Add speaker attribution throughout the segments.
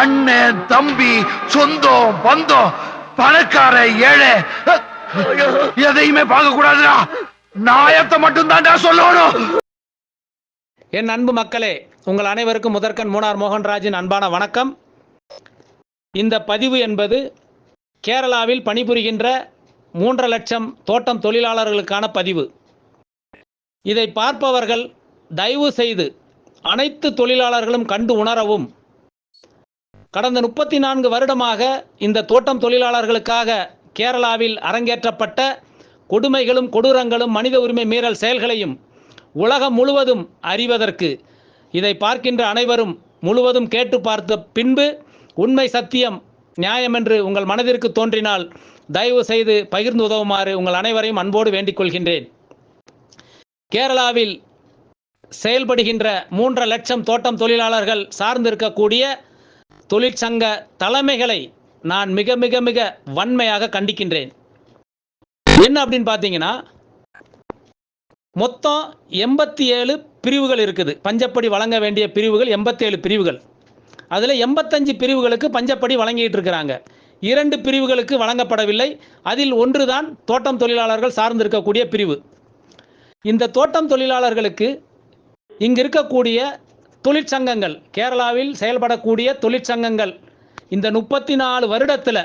Speaker 1: அண்ணன் தம்பி சொந்தம் பந்தம் பணக்கார ஏழை எதையுமே பார்க்க கூடாதுடா நாயத்தை மட்டும் தான்டா சொல்லணும்.
Speaker 2: என் அன்பு மக்களே உங்கள் அனைவருக்கும் முதற்கண் மூனார் மோகன்ராஜின் அன்பான வணக்கம். இந்த பதிவு என்பது கேரளாவில் பணிபுரிகின்ற மூன்று லட்சம் தோட்டம் தொழிலாளர்களுக்கான பதிவு. இதை பார்ப்பவர்கள் தயவு செய்து அனைத்து தொழிலாளர்களும் கண்டு உணரவும். கடந்த முப்பத்தி நான்கு வருடமாக இந்த தோட்டம் தொழிலாளர்களுக்காக கேரளாவில் அரங்கேற்றப்பட்ட கொடுமைகளும் கொடூரங்களும் மனித உரிமை மீறல் செயல்களையும் உலகம் முழுவதும் அறிவதற்கு இதை பார்க்கின்ற அனைவரும் முழுவதும் கேட்டு பார்த்த பின்பு உண்மை சத்தியம் நியாயம் என்று உங்கள் மனதிற்கு தோன்றினால் தயவு செய்து பகிர்ந்து உதவுமாறு உங்கள் அனைவரையும் அன்போடு வேண்டிக் கொள்கின்றேன். கேரளாவில் செயல்படுகின்ற மூன்றரை லட்சம் தோட்டம் தொழிலாளர்கள் சார்ந்திருக்கக்கூடிய தொழிற்சங்க தலைமைகளை நான் மிக மிக மிக வன்மையாக கண்டிக்கின்றேன். என்ன அப்படின்னு பார்த்தீங்கன்னா மொத்தம் எண்பத்தி ஏழு பிரிவுகள் இருக்குது. பஞ்சப்படி வழங்க வேண்டிய பிரிவுகள் எண்பத்தேழு பிரிவுகள். அதில் எண்பத்தஞ்சு பிரிவுகளுக்கு பஞ்சப்படி வழங்கிட்டு இருக்கிறாங்க. இரண்டு பிரிவுகளுக்கு வழங்கப்படவில்லை. அதில் ஒன்றுதான் தோட்டம் தொழிலாளர்கள் சார்ந்திருக்கக்கூடிய பிரிவு. இந்த தோட்டம் தொழிலாளர்களுக்கு இங்கு இருக்கக்கூடிய தொழிற்சங்கங்கள் கேரளாவில் செயல்படக்கூடிய தொழிற்சங்கங்கள் இந்த முப்பத்தி நாலு வருடத்தில்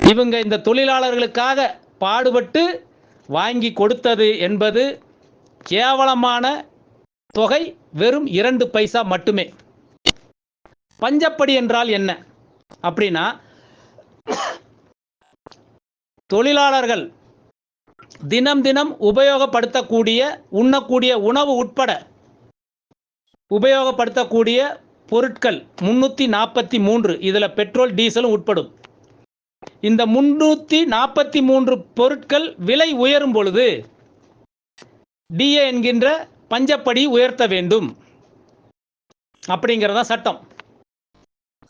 Speaker 2: இவங்க இந்த தொழிலாளர்களுக்காக பாடுபட்டு வாங்கி கொடுத்தது என்பது கேவலமான தொகை வெறும் இரண்டு பைசா மட்டுமே. பஞ்சப்படி என்றால் என்ன? அப்படின்னா தொழிலாளர்கள் தினம் தினம் உபயோகப்படுத்தக்கூடிய உண்ணக்கூடிய உணவு உட்பட உபயோகப்படுத்தக்கூடிய பொருட்கள் முன்னூற்றி நாற்பத்தி மூன்று. இதில் பெட்ரோல் டீசலும் உட்படும். இந்த முன்னூற்றி நாற்பத்தி மூன்று பொருட்கள் விலை உயரும் பொழுது டிஏ என்கின்ற பஞ்சப்படி உயர்த்த வேண்டும். அப்படிங்கிறதான் சட்டம்.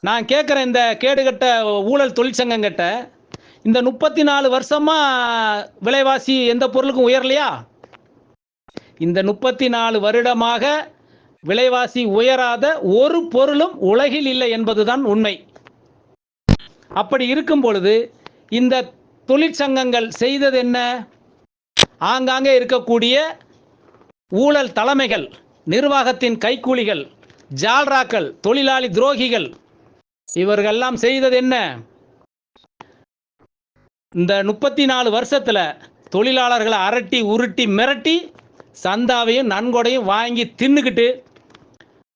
Speaker 2: நான் கேட்குற இந்த கேடுகட்ட ஊழல் தொழிற்சங்கங்கிட்ட இந்த முப்பத்தி நாலு வருஷமா விலைவாசி எந்த பொருளுக்கும் உயரலையா? இந்த முப்பத்தி நாலு வருடமாக விலைவாசி உயராத ஒரு பொருளும் உலகில் இல்லை என்பதுதான் உண்மை. அப்படி இருக்கும் பொழுது இந்த தொழிற்சங்கங்கள் செய்தது என்ன? ஆங்காங்கே இருக்கக்கூடிய ஊழல் தலைமைகள் நிர்வாகத்தின் கைக்கூலிகள் ஜால்ராக்கள் தொழிலாளி துரோகிகள் இவர்களெல்லாம் செய்தது என்ன? இந்த முப்பத்தி நாலு வருஷத்தில் தொழிலாளர்களை அரட்டி உருட்டி மிரட்டி சந்தாவையும் நன்கொடையும் வாங்கி தின்னுக்கிட்டு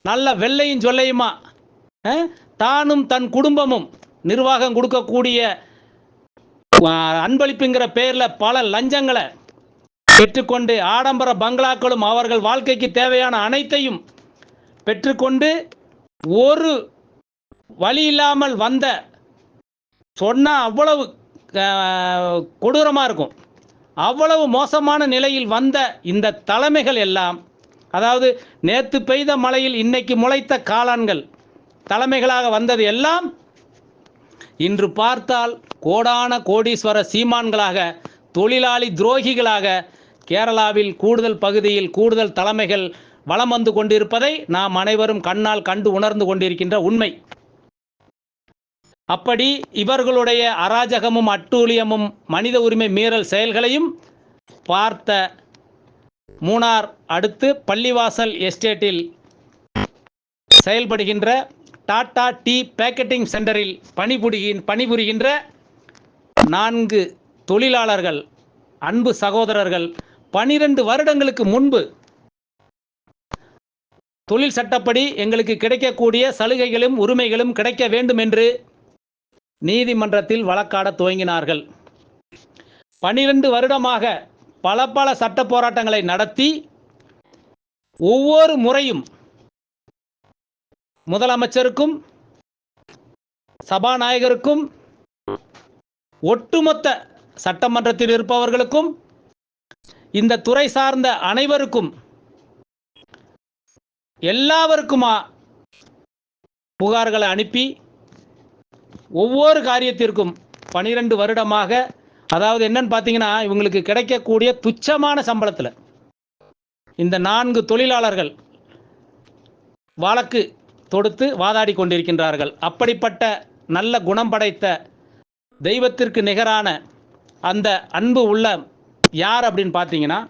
Speaker 2: நல்ல வெள்ளையும் சொல்லையுமா? தானும் தன் குடும்பமும் நிர்வாகம் கொடுக்கக்கூடிய அன்பளிப்புங்கிற பேரில் பல லஞ்சங்களை பெற்றுக்கொண்டு ஆடம்பர பங்களாக்களும் அவர்கள் வாழ்க்கைக்கு தேவையான அனைத்தையும் பெற்றுக்கொண்டு ஒரு வழி இல்லாமல் வந்த சொன்னால் அவ்வளவு கொடூரமாக இருக்கும். அவ்வளவு மோசமான நிலையில் வந்த இந்த தலைமைகள் எல்லாம் அதாவது நேற்று பெய்த மழையில் இன்னைக்கு முளைத்த காளான்கள் தலைமைகளாக வந்தது எல்லாம் இன்று பார்த்தால் கோடான கோடீஸ்வர சீமான்களாக தொழிலாளி துரோகிகளாக கேரளாவில் கூடுதல் பகுதியில் கூடுதல் தலைமைகள் வலம் வந்து கொண்டிருப்பதை நாம் அனைவரும் கண்ணால் கண்டு உணர்ந்து கொண்டிருக்கின்ற உண்மை. அப்படி இவர்களுடைய அராஜகமும் அட்டூழியமும் மனித உரிமை மீறல் செயல்களையும் பார்த்த மூணார் அடுத்து பள்ளிவாசல் எஸ்டேட்டில் செயல்படுகின்ற டாடா டீ பேக்கெட்டிங் சென்டரில் பணிபுரிகின் பணிபுரிகின்ற நான்கு தொழிலாளர்கள் அன்பு சகோதரர்கள் பனிரெண்டு வருடங்களுக்கு முன்பு தொழில் சட்டப்படி எங்களுக்கு கிடைக்கக்கூடிய சலுகைகளும் உரிமைகளும் கிடைக்க வேண்டும் என்று நீதிமன்றத்தில் வழக்காட துவங்கினார்கள். பனிரெண்டு வருடமாக பல பல சட்ட போராட்டங்களை நடத்தி ஒவ்வொரு முறையும் முதலமைச்சருக்கும் சபாநாயகருக்கும் ஒட்டுமொத்த சட்டமன்றத்தில் இருப்பவர்களுக்கும் இந்த துறை சார்ந்த அனைவருக்கும் எல்லாருக்குமா புகார்களை அனுப்பி ஒவ்வொரு காரியத்திற்கும் பனிரெண்டு வருடமாக அதாவது என்னன்னு பார்த்தீங்கன்னா இவங்களுக்கு கிடைக்கக்கூடிய துச்சமான சம்பளத்தில் இந்த நான்கு தொழிலாளர்கள் வழக்கு தொடுத்து வாதாடி கொண்டிருக்கின்றார்கள். அப்படிப்பட்ட நல்ல குணம் படைத்த தெய்வத்திற்கு நிகரான அந்த அன்பு உள்ள யார் அப்படின்னு பார்த்தீங்கன்னா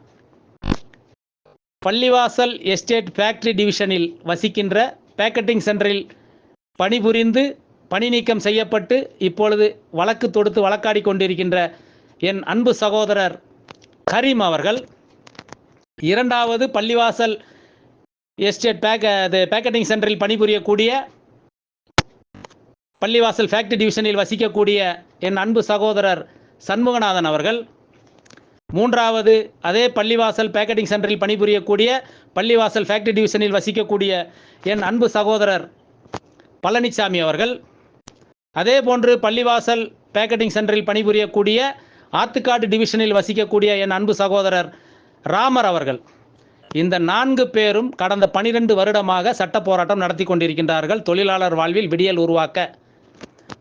Speaker 2: பள்ளிவாசல் எஸ்டேட் ஃபேக்டரி டிவிஷனில் வசிக்கின்ற பேக்கெட்டிங் சென்டரில் பணிபுரிந்து பணி நீக்கம் செய்யப்பட்டு இப்பொழுது வழக்கு தொடுத்து வழக்காடி கொண்டிருக்கின்ற என் அன்பு சகோதரர் கரீம் அவர்கள் இரண்டாவது பள்ளிவாசல் எஸ்டேட் பேக்க அது பேக்கெட்டிங் சென்டரில் பணிபுரியக்கூடிய பள்ளிவாசல் ஃபேக்டரி டிவிஷனில் வசிக்கக்கூடிய என் அன்பு சகோதரர் சண்முகநாதன் அவர்கள் மூன்றாவது அதே பள்ளிவாசல் பேக்கெட்டிங் சென்டரில் பணிபுரியக்கூடிய பள்ளிவாசல் ஃபேக்டரி டிவிஷனில் வசிக்கக்கூடிய என் அன்பு சகோதரர் பழனிசாமி அவர்கள் அதே போன்று பள்ளிவாசல் பேக்கெட்டிங் சென்டரில் பணிபுரியக்கூடிய ஆத்துக்காடு டிவிஷனில் வசிக்கக்கூடிய என் அன்பு சகோதரர் ராமர் அவர்கள். இந்த நான்கு பேரும் கடந்த பனிரெண்டு வருடமாக சட்ட போராட்டம் நடத்தி கொண்டிருக்கின்றார்கள். தொழிலாளர் வாழ்வில் விடியல் உருவாக்க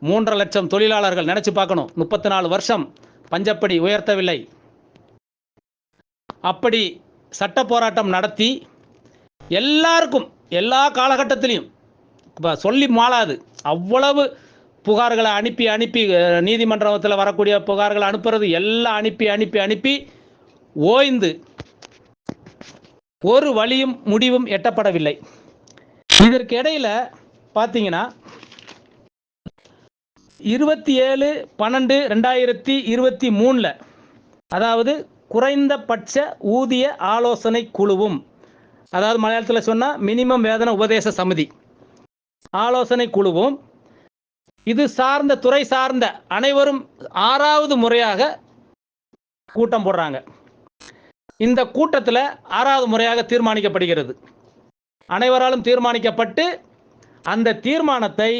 Speaker 2: மூன்றரை லட்சம் தொழிலாளர்கள் நினைச்சு பார்க்கணும். முப்பத்தி நாலு வருஷம் பஞ்சப்படி உயர்த்தவில்லை. அப்படி சட்ட போராட்டம் நடத்தி எல்லாருக்கும் எல்லா காலகட்டத்திலையும் இப்போ சொல்லி மாளாது. அவ்வளவு புகார்களை அனுப்பி அனுப்பி நீதிமன்றத்தில் வரக்கூடிய புகார்களை அனுப்புறது எல்லாம் அனுப்பி அனுப்பி அனுப்பி ஓய்ந்து ஒரு வழியும் முடிவும் எட்டப்படவில்லை. இதற்கு இடையில பார்த்தீங்கன்னா இருபத்தி ஏழு பன்னெண்டு ரெண்டாயிரத்தி இருபத்தி மூணில் அதாவது குறைந்தபட்ச ஊதிய ஆலோசனை குழுவும் அதாவது மலையாளத்தில் சொன்னால் மினிமம் வேதன உபதேச சமிதி ஆலோசனை குழுவும் இது சார்ந்த துறை சார்ந்த அனைவரும் ஆறாவது முறையாக கூட்டம் போடுறாங்க. இந்த கூட்டத்தில் ஆறாவது முறையாக தீர்மானிக்கப்படுகிறது. அனைவராலும் தீர்மானிக்கப்பட்டு அந்த தீர்மானத்தை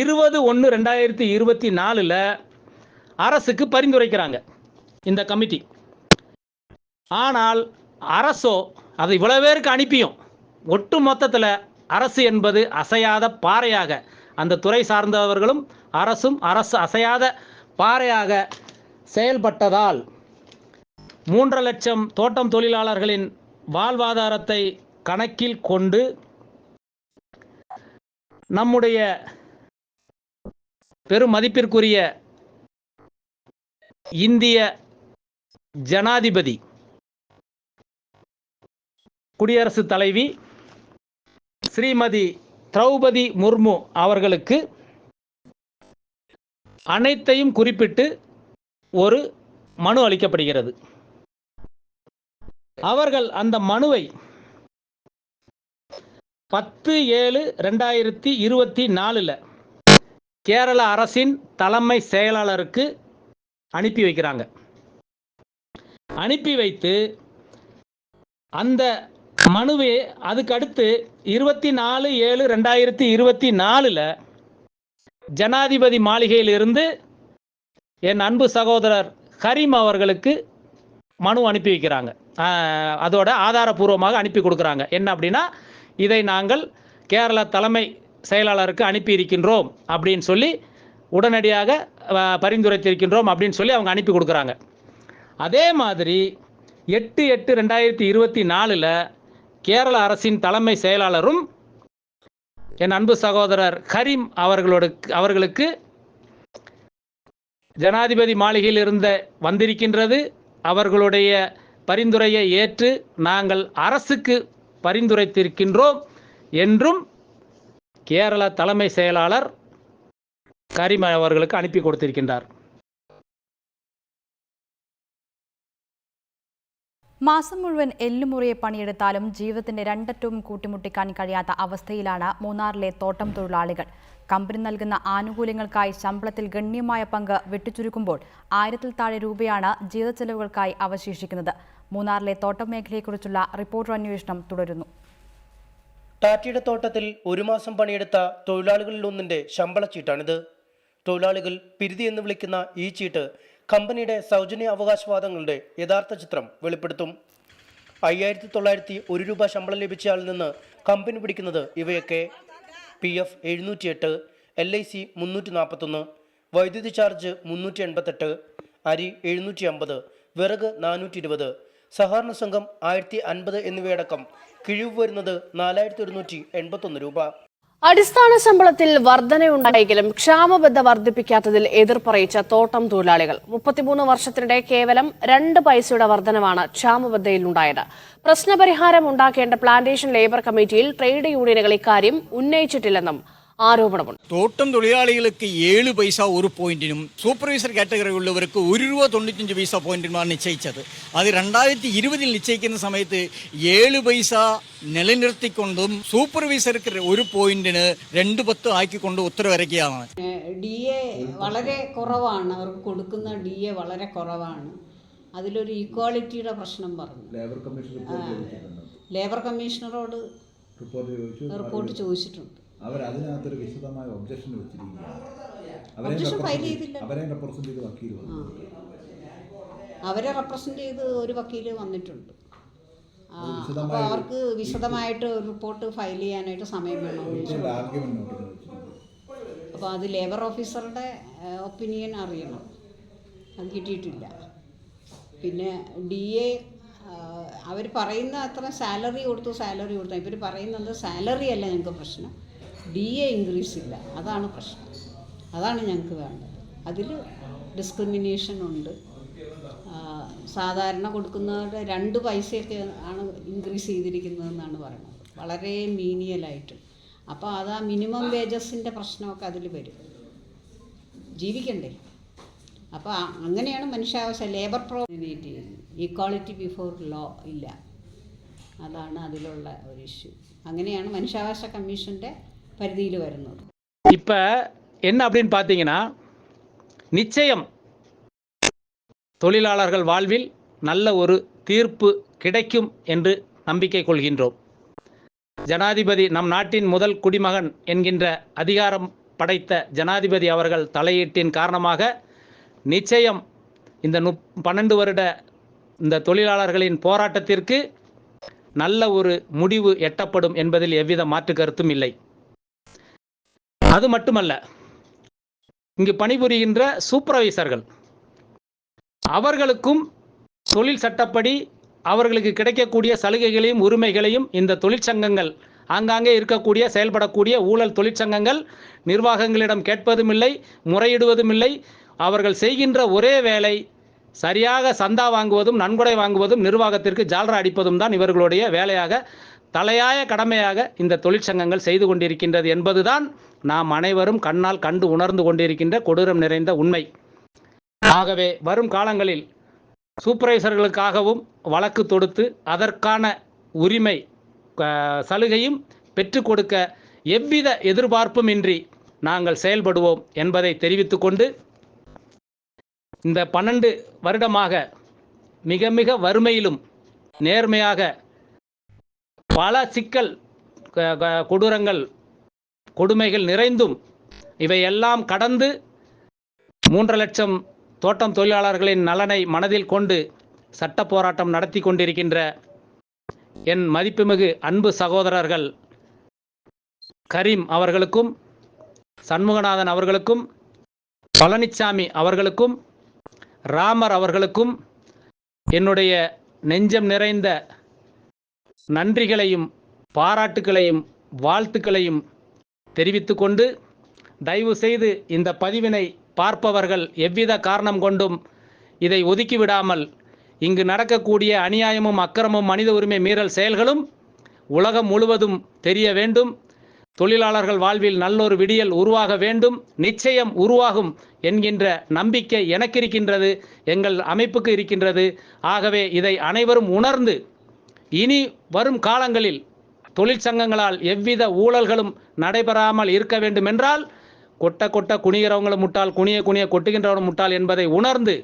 Speaker 2: இருபது ஒன்று ரெண்டாயிரத்தி இருபத்தி நாலில் அரசுக்கு பரிந்துரைக்கிறாங்க இந்த கமிட்டி. ஆனால் அரசோ அதை இவ்வளவு பேருக்கு அனுப்பியும். ஒட்டு மொத்தத்தில் அரசு என்பது அசையாத பாறையாக அந்த துறை சார்ந்தவர்களும் அரசும் அரசு அசையாத பாறையாக செயல்பட்டதால் மூன்று லட்சம் தோட்டம் தொழிலாளர்களின் வாழ்வாதாரத்தை கணக்கில் கொண்டு நம்முடைய பெரும் மதிப்பிற்குரிய இந்திய ஜனாதிபதி குடியரசுத் தலைவி ஸ்ரீமதி திரௌபதி முர்மு அவர்களுக்கு அனைத்தையும் குறிப்பிட்டு ஒரு மனு அளிக்கப்படுகிறது. அவர்கள் அந்த மனுவை பத்து ஏழு ரெண்டாயிரத்தி இருபத்தி நாலில் கேரள அரசின் தலைமை செயலாளருக்கு அனுப்பி வைக்கிறாங்க. அனுப்பி வைத்து அந்த மனுவே அதுக்கு அடுத்து இருபத்தி நாலு ஏழு ரெண்டாயிரத்தி இருபத்தி நாலில் ஜனாதிபதி மாளிகையிலிருந்து என் அன்பு சகோதரர் கரீம் அவர்களுக்கு மனு அனுப்பி வைக்கிறாங்க. அதோட ஆதாரபூர்வமாக அனுப்பி கொடுக்குறாங்க. என்ன அப்படின்னா இதை நாங்கள் கேரள தலைமை செயலாளருக்கு அனுப்பி இருக்கின்றோம் அப்படின்னு சொல்லி உடனடியாக பரிந்துரைத்திருக்கின்றோம் அப்படின்னு சொல்லி அவங்க அனுப்பி கொடுக்குறாங்க. அதே மாதிரி எட்டு எட்டு ரெண்டாயிரத்தி இருபத்தி நாலில் கேரள அரசின் தலைமை செயலாளரும் என் அன்பு சகோதரர் கரீம் அவர்களோட அவர்களுக்கு ஜனாதிபதி மாளிகையில் இருந்த வந்திருக்கின்றது. அவர்களுடைய பரிந்துரையை ஏற்று நாங்கள் அரசுக்கு பரிந்துரைத்திருக்கின்றோம் என்றும் கேரள தலைமை செயலாளர் கரிம அவர்களுக்கு அனுப்பி கொடுத்திருக்கின்றார்.
Speaker 3: മാസം മുഴുവൻ എല്ലുമുറിയെ പണിയെടുത്താലും ജീവിതത്തിന്റെ രണ്ടറ്റവും കൂട്ടിമുട്ടിക്കാൻ കഴിയാത്ത അവസ്ഥയിലാണ് മൂന്നാറിലെ തോട്ടം തൊഴിലാളികൾ. കമ്പനി നൽകുന്ന ആനുകൂല്യങ്ങൾക്കായി ശമ്പളത്തിൽ ഗണ്യമായ പങ്ക് വെട്ടിച്ചുരുക്കുമ്പോൾ ആയിരത്തിൽ താഴെ രൂപയാണ് ജീവിത ചെലവുകൾക്കായി അവശേഷിക്കുന്നത്. മൂന്നാറിലെ തോട്ടം മേഖലയെക്കുറിച്ചുള്ള റിപ്പോർട്ടർ അന്വേഷണം തുടരുന്നു.
Speaker 4: ടാറ്റയുടെ തോട്ടത്തിൽ ഒരു മാസം പണിയെടുത്ത തൊഴിലാളികളിൽ ഒന്നിന്റെ ശമ്പള ചീട്ടാണിത് തൊഴിലാളികൾ പിരിതി എന്ന് വിളിക്കുന്ന ഈ ചീട്ട് കമ്പനിയുടെ സൗജന്യ അവകാശവാദങ്ങളുടെ യഥാർത്ഥ ചിത്രം വെളിപ്പെടുത്തും. അയ്യായിരത്തി തൊള്ളായിരത്തി ഒരു രൂപ ശമ്പളം ലഭിച്ചയാളിൽ നിന്ന് കമ്പനി പിടിക്കുന്നത് ഇവയൊക്കെ. പി എഫ് എഴുന്നൂറ്റിയെട്ട് എൽ ഐ സി മുന്നൂറ്റി നാൽപ്പത്തൊന്ന് വൈദ്യുതി ചാർജ് മുന്നൂറ്റി എൺപത്തെട്ട് അരി എഴുന്നൂറ്റി അമ്പത് വിറക് നാനൂറ്റി ഇരുപത് സഹകരണ സംഘം ആയിരത്തി അൻപത് എന്നിവയടക്കം കിഴിവ് വരുന്നത് നാലായിരത്തി ഒരുന്നൂറ്റി എൺപത്തൊന്ന് രൂപ.
Speaker 5: അടിസ്ഥാന ശമ്പളത്തിൽ വർധനയുണ്ടായെങ്കിലും ക്ഷാമബദ്ധ വർദ്ധിപ്പിക്കാത്തതിൽ എതിർപ്പറിയിച്ച തോട്ടം തൊഴിലാളികൾ. മുപ്പത്തിമൂന്ന് വർഷത്തിനിടെ കേവലം രണ്ട് പൈസയുടെ വർധനമാണ് ക്ഷാമബദ്ധയിൽ ഉണ്ടായത് പ്രശ്നപരിഹാരം ഉണ്ടാക്കേണ്ട പ്ലാന്റേഷൻ ലേബർ കമ്മിറ്റിയിൽ ട്രേഡ് യൂണിയനുകൾ ഇക്കാര്യം ഉന്നയിച്ചിട്ടില്ലെന്നും ആരോപണമുണ്ട്.
Speaker 6: തോട്ടം തൊഴിലാളികൾക്ക് ഏഴ് പൈസ ഒരു പോയിന്റിനും സൂപ്പർവൈസർ കാറ്റഗറി ഉള്ളവർക്ക് ഒരു രൂപ തൊണ്ണൂറ്റഞ്ച് പൈസ പോയിന്റിനുമാണ് നിശ്ചയിച്ചത്. അത് രണ്ടായിരത്തി ഇരുപതിൽ നിശ്ചയിക്കുന്ന സമയത്ത് ഏഴ് പൈസ നിലനിർത്തിക്കൊണ്ടും സൂപ്പർവൈസർക്ക് ഒരു പോയിന്റിന് രണ്ട് പത്ത് ആക്കിക്കൊണ്ട് ഉത്തരവിറക്കിയാണ്
Speaker 7: ഡി എ വളരെ കുറവാണ്. അവർക്ക് കൊടുക്കുന്ന ഡി എ വളരെ കുറവാണ്. അതിലൊരു ഈക്വാളിറ്റിയുടെ പ്രശ്നം പറഞ്ഞു.
Speaker 8: ലേബർ
Speaker 7: കമ്മീഷണറോട്
Speaker 8: റിപ്പോർട്ട്
Speaker 7: ചോദിച്ചിട്ടുണ്ട്.
Speaker 8: അവർ അതിനകത്തൊരു വിശദമായ ഒബ്ജക്ഷൻ വെച്ചിരിക്കുകയാണ്. അവരെ റെപ്രസെന്റ് ചെയ്ത് വക്കീൽ വന്നു.
Speaker 7: അവരെ റെപ്രസെന്റ് ചെയ്ത് ഒരു വക്കീൽ വന്നിട്ടുണ്ട്. അപ്പോൾ അവർക്ക് വിശദമായിട്ട് റിപ്പോർട്ട് ഫയൽ ചെയ്യാനായിട്ട് സമയം
Speaker 8: വെച്ചിരിക്കുന്നത്
Speaker 7: അപ്പോൾ അത് ലേബർ ഓഫീസറുടെ ഒപ്പീനിയൻ അറിയണം. അത് കിട്ടിയിട്ടില്ല. പിന്നെ ഡി എ അവർ പറയുന്ന അത്ര സാലറി കൊടുത്തു സാലറി കൊടുത്തു. ഇവർ പറയുന്നത് സാലറി അല്ല ഞങ്ങൾക്ക് പ്രശ്നം. ഡി എ ഇൻക്രീസ് ഇല്ല. അതാണ് പ്രശ്നം. അതാണ് ഞങ്ങൾക്ക് വേണ്ടത്. അതിൽ ഡിസ്ക്രിമിനേഷൻ ഉണ്ട്. സാധാരണ കൊടുക്കുന്നവരുടെ രണ്ട് പൈസയൊക്കെ ആണ് ഇൻക്രീസ് ചെയ്തിരിക്കുന്നതെന്നാണ് പറയുന്നത്. വളരെ മീനിയലായിട്ട് അപ്പോൾ അത് ആ മിനിമം വേജസിന്റെ പ്രശ്നമൊക്കെ അതിൽ വരും. ജീവിക്കണ്ടേ? അപ്പോൾ അങ്ങനെയാണ് മനുഷ്യാവകാശ. ലേബർ പ്രോമിനേറ്റ് ചെയ്യുന്നത് ഈക്വാളിറ്റി ബിഫോർ ലോ ഇല്ല. അതാണ് അതിലുള്ള ഒരു ഇഷ്യൂ അങ്ങനെയാണ് മനുഷ്യാവകാശ കമ്മീഷന്റെ പരിധിയിൽ വരുന്നത്
Speaker 2: இப்போ என்ன அப்படின்னு பார்த்தீங்கன்னா நிச்சயம் தொழிலாளர்கள் வாழ்வில் நல்ல ஒரு தீர்ப்பு கிடைக்கும் என்று நம்பிக்கை கொள்கின்றோம் ஜனாதிபதி நம் நாட்டின் முதல் குடிமகன் என்கின்ற அதிகாரம் படைத்த ஜனாதிபதி அவர்கள் தலையீட்டின் காரணமாக நிச்சயம் இந்த நுப் பன்னெண்டு வருட இந்த தொழிலாளர்களின் போராட்டத்திற்கு நல்ல ஒரு முடிவு எட்டப்படும் என்பதில் எவ்வித மாற்று கருத்தும் இல்லை அது மட்டுமல்ல இங்கு பணிபுரிகின்ற சூப்பர்வைசர்கள் அவர்களுக்கும் தொழில் சட்டப்படி அவர்களுக்கு கிடைக்கக்கூடிய சலுகைகளையும் உரிமைகளையும் இந்த தொழிற்சங்கங்கள் ஆங்காங்கே இருக்கக்கூடிய செயல்படக்கூடிய ஊழல் தொழிற்சங்கங்கள் நிர்வாகங்களிடம் கேட்பதும் இல்லை முறையிடுவதும் இல்லை அவர்கள் செய்கின்ற ஒரே வேலை சரியாக சந்தா வாங்குவதும் நன்கொடை வாங்குவதும் நிர்வாகத்திற்கு ஜால்ரா அடிப்பதும் தான் இவர்களுடைய வேலையாக தலையாய கடமையாக இந்த தொழிற்சங்கங்கள் செய்து கொண்டிருக்கின்றது என்பதுதான் நாம் அனைவரும் கண்ணால் கண்டு உணர்ந்து கொண்டிருக்கின்ற கொடூரம் நிறைந்த உண்மை. ஆகவே வரும் காலங்களில் சூப்பர்வைசர்களுக்காகவும் வழக்கு தொடுத்து அதற்கான உரிமை சலுகையும் பெற்றுக் கொடுக்க எவ்வித எதிர்பார்ப்பும் இன்றி நாங்கள் செயல்படுவோம் என்பதை தெரிவித்துக்கொண்டு இந்த பன்னெண்டு வருடமாக மிக மிக வறுமையிலும் நேர்மையாக பல சிக்கல் க- க- கொடூரங்கள் கொடுமைகள் நிறைந்தும் இவையெல்லாம் கடந்து மூன்று லட்சம் தோட்டம் தொழிலாளர்களின் நலனை மனதில் கொண்டு சட்ட போராட்டம் நடத்தி கொண்டிருக்கின்ற என் மதிப்புமிகு அன்பு சகோதரர்கள் கரீம் அவர்களுக்கும் சண்முகநாதன் அவர்களுக்கும் பழனிச்சாமி அவர்களுக்கும் ராமர் அவர்களுக்கும் என்னுடைய நெஞ்சம் நிறைந்த நன்றிகளையும் பாராட்டுகளையும் வாழ்த்துக்களையும் தெரிவித்துக்கொண்டு தயவு செய்து இந்த பதிவினை பார்ப்பவர்கள் எவ்வித காரணம் கொண்டும் இதை ஒதுக்கிவிடாமல் இங்கு நடக்கக்கூடிய அநியாயமும் அக்கிரமும் மனித உரிமை மீறல் செயல்களும் உலகம் முழுவதும் தெரிய வேண்டும். தொழிலாளர்கள் வாழ்வில் நல்லொரு விடியல் உருவாக வேண்டும். நிச்சயம் உருவாகும் என்கின்ற நம்பிக்கை எனக்கு இருக்கின்றது எங்கள் அமைப்புக்கு இருக்கின்றது. ஆகவே இதை அனைவரும் உணர்ந்து இனி வரும் காலங்களில் தொழிற்சங்கங்களால் எவ்வித ஊழல்களும் நடைபெறாமல் இருக்க வேண்டும் என்றால் கொட்ட கொட்ட குனிகிறவங்களும் முட்டால் குனிய குனிய கொட்டுகின்றவனும் முட்டாள் என்பதை உணர்ந்து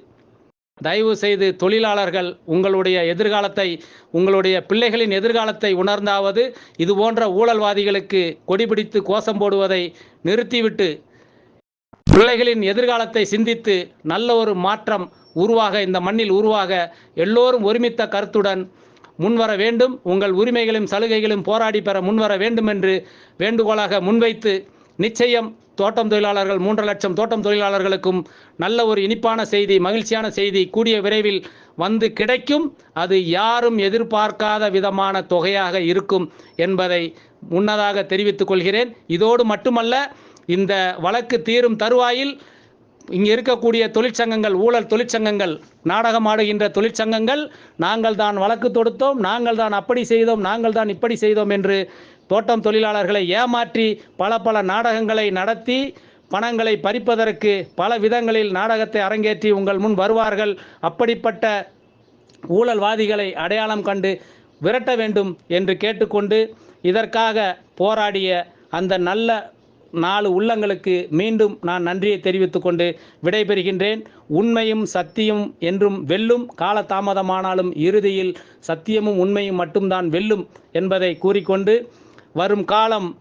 Speaker 2: தயவு செய்து தொழிலாளர்கள் உங்களுடைய எதிர்காலத்தை உங்களுடைய பிள்ளைகளின் எதிர்காலத்தை உணர்ந்தாவது இது போன்ற ஊழல்வாதிகளுக்கு கொடிபிடித்து கோஷம் போடுவதை நிறுத்திவிட்டு பிள்ளைகளின் எதிர்காலத்தை சிந்தித்து நல்ல ஒரு மாற்றம் உருவாக இந்த மண்ணில் உருவாக எல்லோரும் ஒருமித்த கருத்துடன் முன்வர வேண்டும். உங்கள் உரிமைகளும் சலுகைகளும் போராடி பெற முன்வர வேண்டும் என்று வேண்டுகோளாக முன்வைத்து நிச்சயம் தோட்டம் தொழிலாளர்கள் மூன்று லட்சம் தோட்டம் தொழிலாளர்களுக்கும் நல்ல ஒரு இனிப்பான செய்தி மகிழ்ச்சியான செய்தி கூடிய விரைவில் வந்து கிடைக்கும். அது யாரும் எதிர்பார்க்காத விதமான தொகையாக இருக்கும் என்பதை முன்னதாக தெரிவித்துக் கொள்கிறேன். இதோடு மட்டுமல்ல இந்த வழக்கு தீரும் தருவாயில் இங்கே இருக்கக்கூடிய தொழிற்சங்கங்கள் ஊழல் தொழிற்சங்கங்கள் நாடகம் ஆடுகின்ற தொழிற்சங்கங்கள் நாங்கள் தான் வழக்கு தொடுத்தோம் நாங்கள் தான் அப்படி செய்தோம் நாங்கள் தான் இப்படி செய்தோம் என்று தோட்டம் தொழிலாளர்களை ஏமாற்றி பல பல நாடகங்களை நடத்தி பணங்களை பறிப்பதற்கு பல விதங்களில் நாடகத்தை அரங்கேற்றி உங்கள் முன் வருவார்கள். அப்படிப்பட்ட ஊழல்வாதிகளை அடையாளம் கண்டு விரட்ட வேண்டும் என்று கேட்டுக்கொண்டு இதற்காக போராடிய அந்த நல்ல நாலு உள்ளங்களுக்கு மீண்டும் நான் நன்றியை தெரிவித்துக் கொண்டு விடைபெறுகின்றேன். உண்மையும் சத்தியம் என்றும் வெல்லும் காலதாமதமானாலும் இறுதியில் சத்தியமும் உண்மையும் மட்டும்தான் வெல்லும் என்பதை கூறிக்கொண்டு வரும் காலம்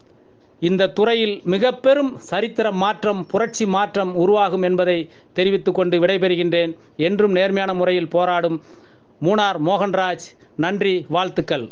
Speaker 2: இந்த துறையில் மிக பெரும் சரித்திர மாற்றம் புரட்சி மாற்றம் உருவாகும் என்பதை தெரிவித்துக் கொண்டு விடைபெறுகின்றேன். என்றும் நேர்மையான முறையில் போராடும் மூனார் மோகன்ராஜ் நன்றி வாழ்த்துக்கள்.